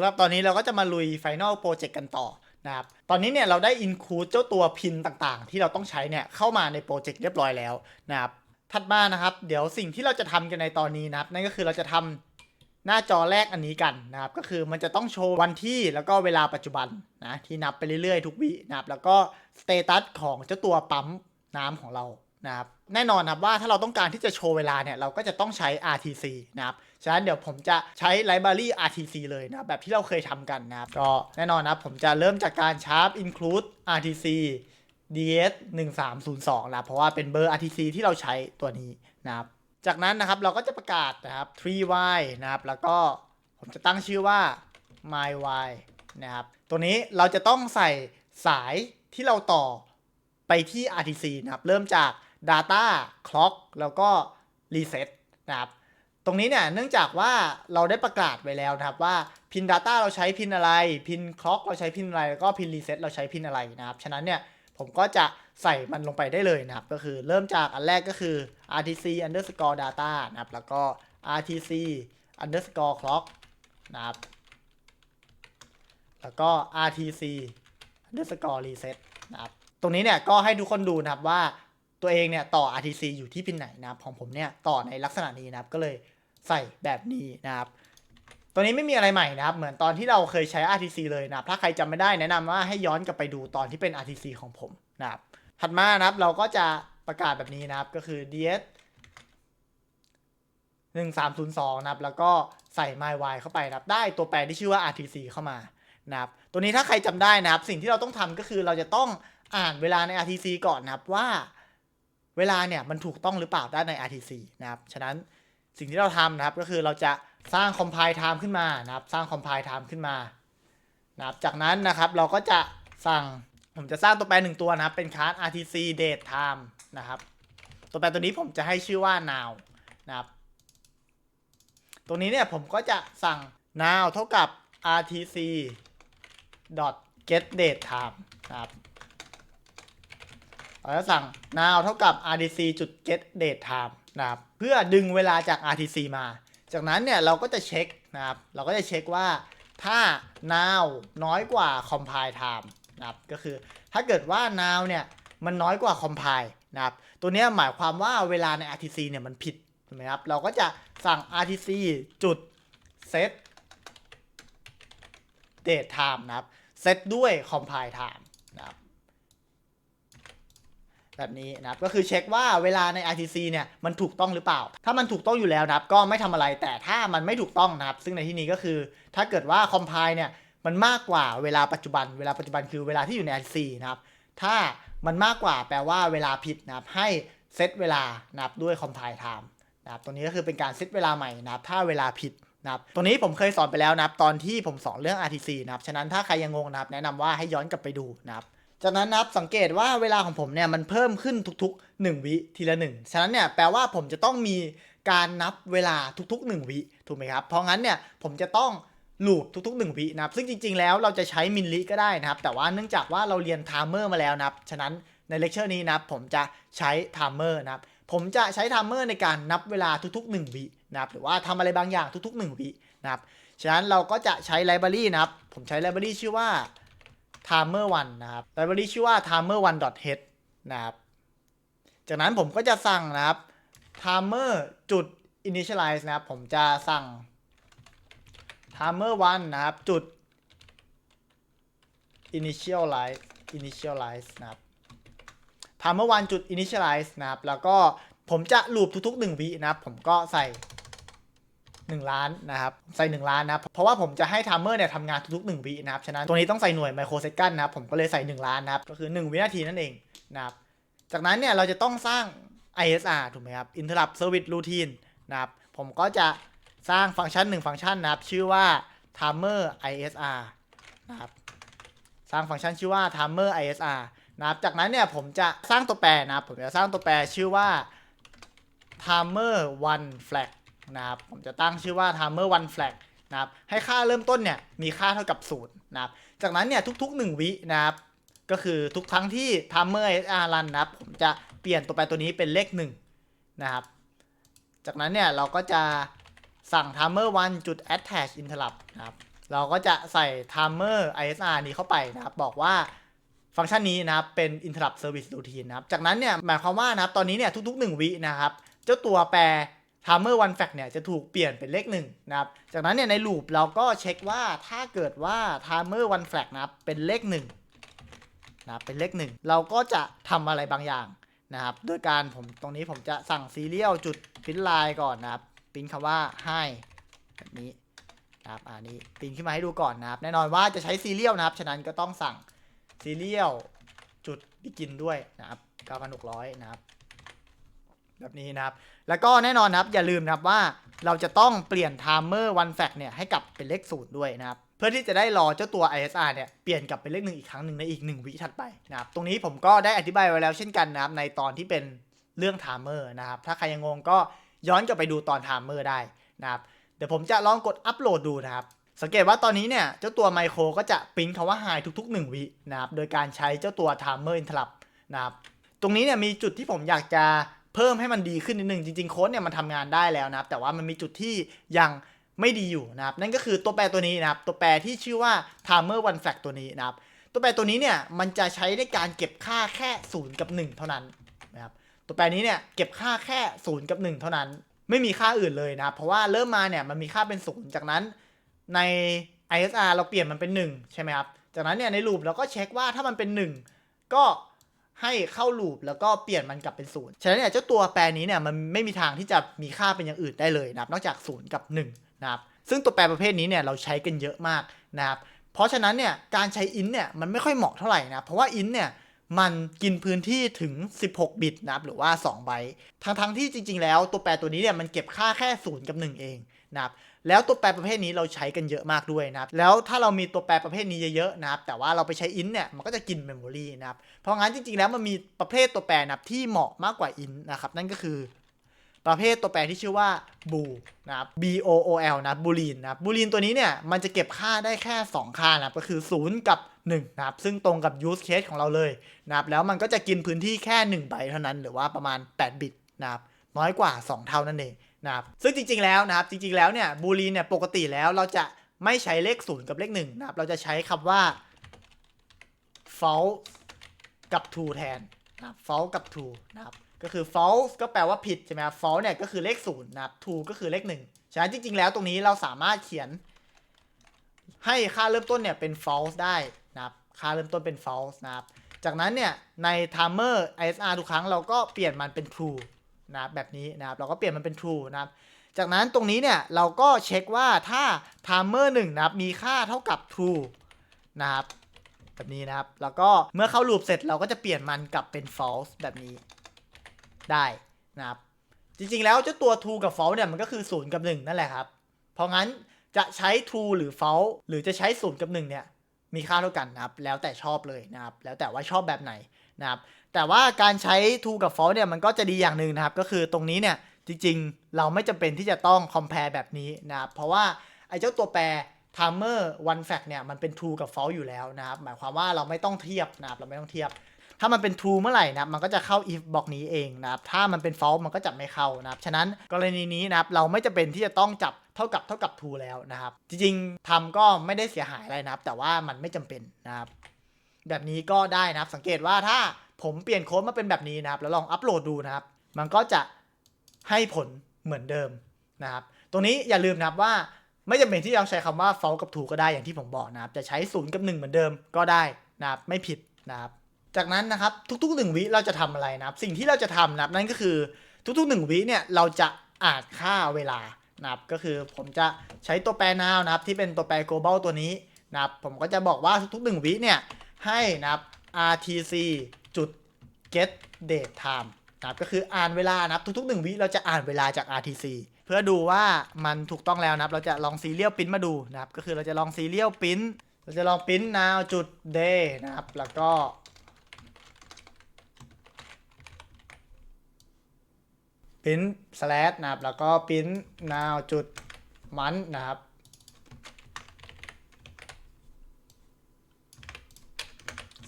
ำหรับตอนนี้เราก็จะมาลุย Final Project กันต่อนะครับ ตอนนี้เนี่ยเราได้ include เจ้าตัวพินต่างๆ ที่เราต้องใช้เนี่ยเข้ามาในโปรเจกต์เรียบร้อยแล้วนะครับ ถัดมานะครับ เดี๋ยวสิ่งที่เราจะทำกันในตอนนี้นะครับ นั่นก็คือเราจะทำหน้าจอแรกอันนี้กันนะครับ ก็คือมันจะต้องโชว์วันที่แล้วก็เวลาปัจจุบันนะที่นับไปเรื่อยๆ ทุกวินะครับ แล้วก็สเตตัสของเจ้าตัวปั๊มน้ำของเรา นะครับแน่นอนนะครับว่าถ้าเราต้องการที่จะโชว์เวลาเนี่ยเราก็จะต้องใช้ RTC นะครับฉะนั้นเดี๋ยวผมจะใช้ไลบรารี RTC เลยนะบแบบที่เราเคยทำกันนะครับก็แน่นอนนะผมจะเริ่มจากการชาร์ป include RTC DS 1302นะเพราะว่าเป็นเบอร์ RTC ที่เราใช้ตัวนี้นะครับจากนั้นนะครับเราก็จะประกาศนะครับ 3y นะครับแล้วก็ผมจะตั้งชื่อว่า my y นะครับตัวนี้เราจะต้องใส่สายที่เราต่อไปที่ RTC นะครับเริ่มจาก data clock แล้วก็ reset นะครับตรงนี้เนี่ยเนื่องจากว่าเราได้ประกาศไว้แล้วนะครับว่าพิน Data เราใช้พินอะไรพิน Clock เราใช้พินอะไรแล้วก็พิน Reset เราใช้พินอะไรนะครับฉะนั้นเนี่ยผมก็จะใส่มันลงไปได้เลยนะครับ ก็คือเริ่มจากอันแรกก็คือ RTC underscore data นะครับแล้วก็ RTC underscore clock นะครับแล้วก็ RTC underscore reset นะครับตรงนี้เนี่ยก็ให้ทุกคนดูนะครับว่า ตัวเองเนี่ยต่อ RTC อยู่ที่พินไหนนะครับของผมเนี่ยต่อในลักษณะนี้นะครับก็เลยใส่แบบนี้นะครับตัวนี้ไม่มีอะไรใหม่นะครับ เหมือนตอนที่เราเคยใช้ RTC เลยนะครับ ถ้าใครจำไม่ได้แนะนำว่าให้ย้อนกลับไปดูตอนที่เป็น RTC ของผมนะครับ ถัดมานะครับเราก็จะประกาศแบบนี้นะครับก็คือ ds 1302นะครับแล้วก็ใส่ my y เข้าไปนะครับ ได้ตัวแปรที่ชื่อว่า RTC เข้ามานะครับตัวนี้ถ้าใครจำได้นะครับ สิ่งที่เราต้องทำก็คือเราจะต้องอ่านเวลาใน RTC ก่อนนะครับว่า เวลาเนี่ยมันถูกต้องหรือเปล่าได้ใน RTC นะครับ ฉะนั้นสิ่งที่เราทำนะครับก็คือเราจะสร้าง compile time ขึ้นมานะครับ สร้าง compile time ขึ้นมานะครับ จากนั้นนะครับเราก็จะสั่งผมจะสร้างตัวแปรหนึ่งตัวนะครับ เป็นคลาส RTC date time นะครับ ตัวแปรตัวนี้ผมจะให้ชื่อว่า now นะครับตัวนี้เนี่ยผมก็จะสั่ง now เท่ากับ RTC dot get date time นะครับ เราจะสั่ง now เท่ากับ RTC จุด get date time นะครับเพื่อดึงเวลาจาก RTC มา จากนั้นเนี่ยเราก็จะเช็คนะครับเราก็จะเช็คว่าถ้า now น้อยกว่า compile time นะครับก็คือถ้าเกิดว่า now เนี่ยมันน้อยกว่า compile นะครับตัวนี้หมายความว่าเวลาใน RTC เนี่ยมันผิดถูกไหมครับเราก็จะสั่ง RTC จุด set date time นะครับ set ด้วย compile time นะครับ แบบนี้นะครับก็คือเช็คว่าเวลาใน RTC เนี่ยมันถูกต้องหรือเปล่า ถ้ามันถูกต้องอยู่แล้วนะครับก็ไม่ทำอะไรแต่ถ้ามันไม่ถูกต้องนะครับ ซึ่งในที่นี้ก็คือ ถ้าเกิดว่า compile เนี่ยมันมากกว่าเวลาปัจจุบัน เวลาปัจจุบันคือเวลาที่อยู่ใน RTC นะครับถ้ามันมากกว่าแปลว่าเวลาผิดนะครับให้เซตเวลานะครับด้วย compile time นะครับตรงนี้ก็คือเป็นการเซตเวลาใหม่นะครับถ้าเวลาผิดนะครับตรงนี้ผมเคยสอนไปแล้วนะครับตอนที่ผมสอนเรื่อง RTC นะครับฉะนั้นถ้าใครยังงงนะครับแนะนำว่าให้ย้อนกลับไปดูนะครับ จากนั้นนะครับสังเกตว่าเวลาของผมเนี่ยมันเพิ่มขึ้นทุกๆ 1 วิทีละ 1 ฉะนั้นเนี่ยแปลว่าผมจะต้องมีการนับเวลาทุก ๆ 1 วิถูกไหมครับ เพราะงั้นเนี่ยผมจะต้องลูปทุกๆ 1 วินะครับ ซึ่งจริงๆ แล้วเราจะใช้มิลลิก็ได้นะครับ แต่ว่าเนื่องจากว่าเราเรียนไทม์เมอร์มาแล้วนะครับ ฉะนั้นในเลคเชอร์นี้นะครับผมจะใช้ไทม์เมอร์นะครับ ผมจะใช้ไทม์เมอร์ในการนับเวลาทุกๆ 1 วินะครับ หรือว่าทำอะไรบางอย่างทุกๆ 1 วินะครับ ฉะนั้นเราก็จะใช้ไลบรารีนะครับ ผมใช้ไลบรารีชื่อว่า timer one นะครับไลบรารีชื่อว่า timer one head นะครับ จากนั้นผมก็จะสั่งนะครับ timer จุด initialize นะครับ ผมจะสั่ง timer one นะครับ จุด initialize initialize นะครับ timer one จุด initialize นะครับ แล้วก็ผมจะลูปทุกๆ 1 วินะครับ ผมก็ใส่ 1 ล้านนะครับใส่ 1 ล้านนะครับเพราะว่าผมจะให้ไทม์เมอร์เนี่ยทำงานทุกๆ1วินะครับฉะนั้นตัวนี้ต้องใส่หน่วยไมโครเซคันนะครับผมก็เลยใส่ 1 ล้านนะครับก็คือ 1 วินาทีนั่นเองนะครับจากนั้นเนี่ยเราจะต้องสร้าง ISR ถูกไหมครับ Interrupt Service Routine นะครับผมก็จะสร้างฟังก์ชัน 1 ฟังก์ชันนะครับชื่อว่า timer ISR นะครับสร้างฟังก์ชันชื่อว่า timer ISR นะครับจากนั้นเนี่ยผมจะสร้างตัวแปรนะครับผมจะสร้างตัวแปรชื่อว่า timer one flag นะครับผมจะตั้งชื่อว่า timer one flag นะครับให้ค่าเริ่มต้นเนี่ยมีค่าเท่ากับ0นะครับจากนั้นเนี่ยทุก ๆ 1 วินะครับก็คือทุกครั้งที่ timer ISR run นะครับผมจะเปลี่ยนตัวแปรตัวนี้เป็นเลข1นะครับจากนั้นเนี่ยเราก็จะสั่ง timer one จุด attach interrupt นะครับเราก็จะใส่ timer ISR นี้เข้าไปนะครับบอกว่าฟังก์ชันนี้นะครับเป็น interrupt service routine นะครับจากนั้นเนี่ยหมายความว่านะครับตอนนี้เนี่ยทุก ๆ 1 วินะครับเจ้าตัวแปร timer one fact เนี่ยจะถูกเปลี่ยนเป็นเลข1นะครับ จากนั้นเนี่ยในลูปเราก็เช็คว่าถ้าเกิดว่า timer one fact นะครับเป็นเลข1นะครับเป็นเลข1เราก็จะทำอะไรบางอย่างนะครับโดยการผมตรงนี้ผมจะสั่ง serial จุด print line ก่อนนะครับพิมพ์คำว่าให้แบบนี้นะครับอันนี้ปิ้นขึ้นมาให้ดูก่อนนะครับ แน่นอนว่าจะใช้ซีเรียลนะครับ ฉะนั้นก็ต้องสั่งซีเรียลจุดบิกินด้วยนะครับ9,600 นะครับ แบบนี้นะครับ แล้วก็แน่นอนนะครับอย่าลืมนะครับว่าเราจะต้องเปลี่ยน timer one fact เนี่ยให้กลับเป็นเลขศูนย์ด้วยนะครับเพื่อที่จะได้รอเจ้าตัว ISR เนี่ยเปลี่ยนกลับเป็นเลขหนึ่งอีกครั้งหนึ่งในอีก 1 วิถัดไปนะครับตรงนี้ผมก็ได้อธิบายไว้แล้วเช่นกันนะครับในตอนที่เป็นเรื่อง timer นะครับถ้าใครยังงงก็ย้อนกลับไปดูตอน timer ได้นะครับเดี๋ยวผมจะลองกดอัปโหลดดูนะครับสังเกตว่าตอนนี้เนี่ยเจ้าตัวไมโครก็จะปริ้นคำว่า high ทุก ๆ 1 วินะครับโดยการใช้เจ้าตัว timer interrupt นะครับตรงนี้เนี่ยมีจุดที่ผมอยากจะ เพิ่มให้มันดีขึ้นนิดนึงจริงๆโค้ดเนี่ยมันทำงานได้แล้วนะครับ แต่ว่ามันมีจุดที่ยังไม่ดีอยู่นะครับ นั่นก็คือตัวแปรตัวนี้นะครับ ตัวแปรที่ชื่อว่า timer one fact ตัวนี้นะครับ ตัวแปรตัวนี้เนี่ยมันจะใช้ในการเก็บค่าแค่ 0 กับ 1 เท่านั้นนะครับตัวแปรนี้เนี่ยเก็บค่าแค่ 0 กับ 1 เท่านั้น ไม่มีค่าอื่นเลยนะครับ เพราะว่าเริ่มมาเนี่ยมันมีค่าเป็น 0 จากนั้นใน ISR เราเปลี่ยนมันเป็น 1 ใช่ไหมครับ จากนั้นเนี่ยในลูปเราก็เช็คว่าถ้ามันเป็น 1 ก็ ให้เข้าลูปแล้วก็เปลี่ยนมันกลับเป็นศูนย์ฉะนั้นเนี่ยเจ้าตัวแปรนี้เนี่ยมันไม่มีทางที่จะมีค่าเป็นอย่างอื่นได้เลยนะครับนอกจากศูนย์กับ1นะครับซึ่งตัวแปรประเภทนี้เนี่ยเราใช้กันเยอะมากนะครับเพราะฉะนั้นเนี่ยการใช้ int เนี่ยมันไม่ค่อยเหมาะเท่าไหร่นะเพราะว่า int เนี่ย มันกินพื้นที่ถึง 16 บิตนะครับหรือว่า 2 ไบต์ทั้งทั้งที่จริง ๆ แล้วตัวแปรตัวนี้เนี่ยมันเก็บค่าแค่0กับ 1 เองนะครับแล้วตัวแปรประเภทนี้เราใช้กันเยอะมากด้วยนะครับแล้วถ้าเรามีตัวแปรประเภทนี้เยอะๆนะครับแต่ว่าเราไปใช้อินเนี่ยมันก็จะกินเมมโมรีนะครับเพราะงั้นจริงๆแล้วมันมีประเภทตัวแปรนะครับที่เหมาะมากกว่าอินนะครับนั่นก็คือ ประเภทตัวแปรที่ชื่อว่า bool นะครับ b o o l นะ boolean นะบ boolean ตัวนี้เนี่ยมันจะเก็บค่าได้แค่ 2 ค่านะครับก็คือ 0 กับ 1 นะครับ ซึ่งตรงกับ use case ของเราเลยนะครับแล้วมันก็จะกินพื้นที่แค่1ใบเท่านั้น หรือว่าประมาณ 8 บิตนะครับน้อยกว่า 2 เท่านั่นเองนะครับซึ่งจริงๆแล้วนะครับจริงๆแล้วเนี่ย boolean เนี่ยปกติแล้วเราจะไม่ใช้เลข 0 กับเลข1นะครับเราจะใช้คำว่า false กับ true แทนนะครับ false กับ true นะครับ ก็คือ false ก็แปลว่าผิดใช่ไหมครับ false เนี่ยก็คือเลข0นะครับ true ก็คือเลข1ฉะนั้นจริง ๆ แล้วตรงนี้เราสามารถเขียน ให้ค่าเริ่มต้นเนี่ยเป็น false ได้นะครับ ค่าเริ่มต้นเป็น false นะครับ จากนั้นเนี่ยใน timer ISR ทุกครั้งเราก็เปลี่ยนมันเป็น true นะครับแบบนี้นะครับ เราก็เปลี่ยนมันเป็น true นะครับ จากนั้นตรงนี้เนี่ยเราก็เช็คว่าถ้า timer 1นะครับมีค่าเท่ากับ true นะครับแบบนี้นะครับ แล้วก็เมื่อเข้าลูปเสร็จเราก็จะเปลี่ยนมันกลับเป็น false แบบนี้ ได้นะครับจริงๆแล้วเจ้าตัว true กับ false เนี่ยมันก็คือ 0 กับ 1 นั่นแหละครับ เพราะงั้นจะใช้ true หรือ false หรือจะใช้ 0 กับ 1 เนี่ยมีค่าเท่ากันนะครับ แล้วแต่ชอบเลยนะครับ แล้วแต่ว่าชอบแบบไหนนะครับ แต่ว่าการใช้ true กับ false เนี่ยมันก็จะดีอย่างหนึ่งนะครับ ก็คือตรงนี้เนี่ยจริงๆ เราไม่จำเป็นที่จะต้อง compare แบบนี้นะครับ เพราะว่าไอ้เจ้าตัวแปร timer one fact เนี่ยมันเป็น true กับ false อยู่แล้วนะครับ หมายความว่าเราไม่ต้องเทียบนะครับ เราไม่ต้องเทียบ ถ้ามันเป็น true เมื่อไหร่นะครับมันก็จะเข้า if บล็อกนี้เองนะครับถ้ามันเป็น false มันก็จะไม่เข้านะครับฉะนั้นกรณีนี้นะครับเราไม่จำเป็นที่จะต้องจับเท่ากับเท่ากับ true แล้วนะครับ จริงๆทำก็ไม่ได้เสียหายอะไรนะครับ แต่ว่ามันไม่จำเป็นนะครับ แบบนี้ก็ได้นะครับสังเกตว่าถ้าผมเปลี่ยนโค้ดมาเป็นแบบนี้นะครับ แล้วลองอัปโหลดดูนะครับ มันก็จะให้ผลเหมือนเดิมนะครับ ตรงนี้อย่าลืมนะครับว่าไม่จำเป็นที่จะใช้คำว่า false กับ true ก็ได้อย่างที่ผมบอกนะครับ จะใช้0กับ 1 เหมือนเดิมก็ได้นะครับ ไม่ผิดนะครับ จากนั้นนะครับทุกๆหนึ่งวิเราจะทำอะไรนะครับ สิ่งที่เราจะทำนะครับนั่นก็คือทุกๆหนึ่งวิเนี่ยเราจะอ่านค่าเวลานะครับก็คือผมจะใช้ตัวแปร now นะครับ ที่เป็นตัวแปร global ตัวนี้นะครับ ผมก็จะบอกว่าทุกๆหนึ่งวิเนี่ยให้นะครับ rtc จุด get date time นะครับก็คืออ่านเวลานะครับทุกๆหนึ่งวิเราจะอ่านเวลาจาก rtc เพื่อดูว่ามันถูกต้องแล้วนะครับ เราจะลองซีเรียลพิมพ์มาดูนะครับ ก็คือเราจะลองซีเรียลพิมพ์เราจะลองพิมพ์ now จุด day นะครับ แล้วก็ พิมพ์ slash นะครับ แล้วก็พิมพ์ now จุดมันนะครับ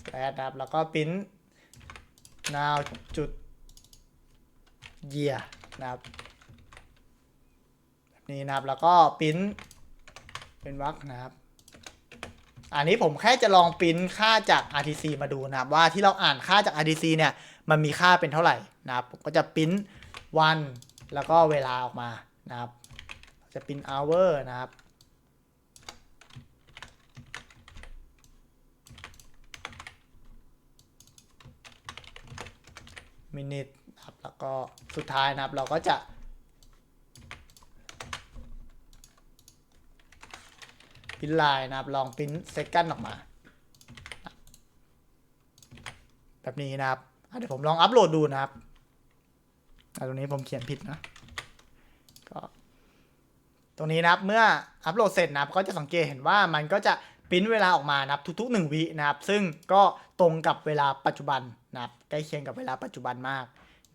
slash นะครับ แล้วก็พิมพ์ now จุด year นะครับแบบนี้นะครับ แล้วก็พิมพ์เป็นวรรคนะครับอันนี้ผมแค่จะลองปริ้นค่าจาก RTC มาดูนะครับว่าที่เราอ่านค่าจาก RTC เนี่ยมันมีค่าเป็นเท่าไหร่นะครับผมก็จะปริ้น วันแล้วก็เวลาออกมานะครับ จะปริ้น hour นะครับมินิทนะครับแล้วก็สุดท้ายนะครับเราก็จะ พิมพ์ไลน์นะครับ ลองพิมพ์เซกันออกมา แบบนี้นะครับเดี๋ยวผมลองอัปโหลดดูนะครับ อะตรงนี้ผมเขียนผิดนะก็ตรงนี้นะครับเมื่ออัปโหลดเสร็จนะครับก็จะสังเกตเห็นว่ามันก็จะปริ้นเวลาออกมานะครับทุกๆ 1 วินะครับ ซึ่งก็ตรงกับเวลาปัจจุบันนะครับใกล้เคียงกับเวลาปัจจุบันมาก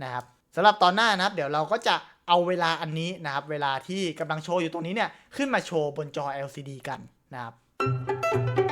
นะครับสำหรับตอนหน้านะครับ เดี๋ยวเราก็จะเอาเวลาอันนี้นะครับ เวลาที่กำลังโชว์อยู่ตรงนี้เนี่ยขึ้นมาโชว์บนจอ LCD กันนะครับ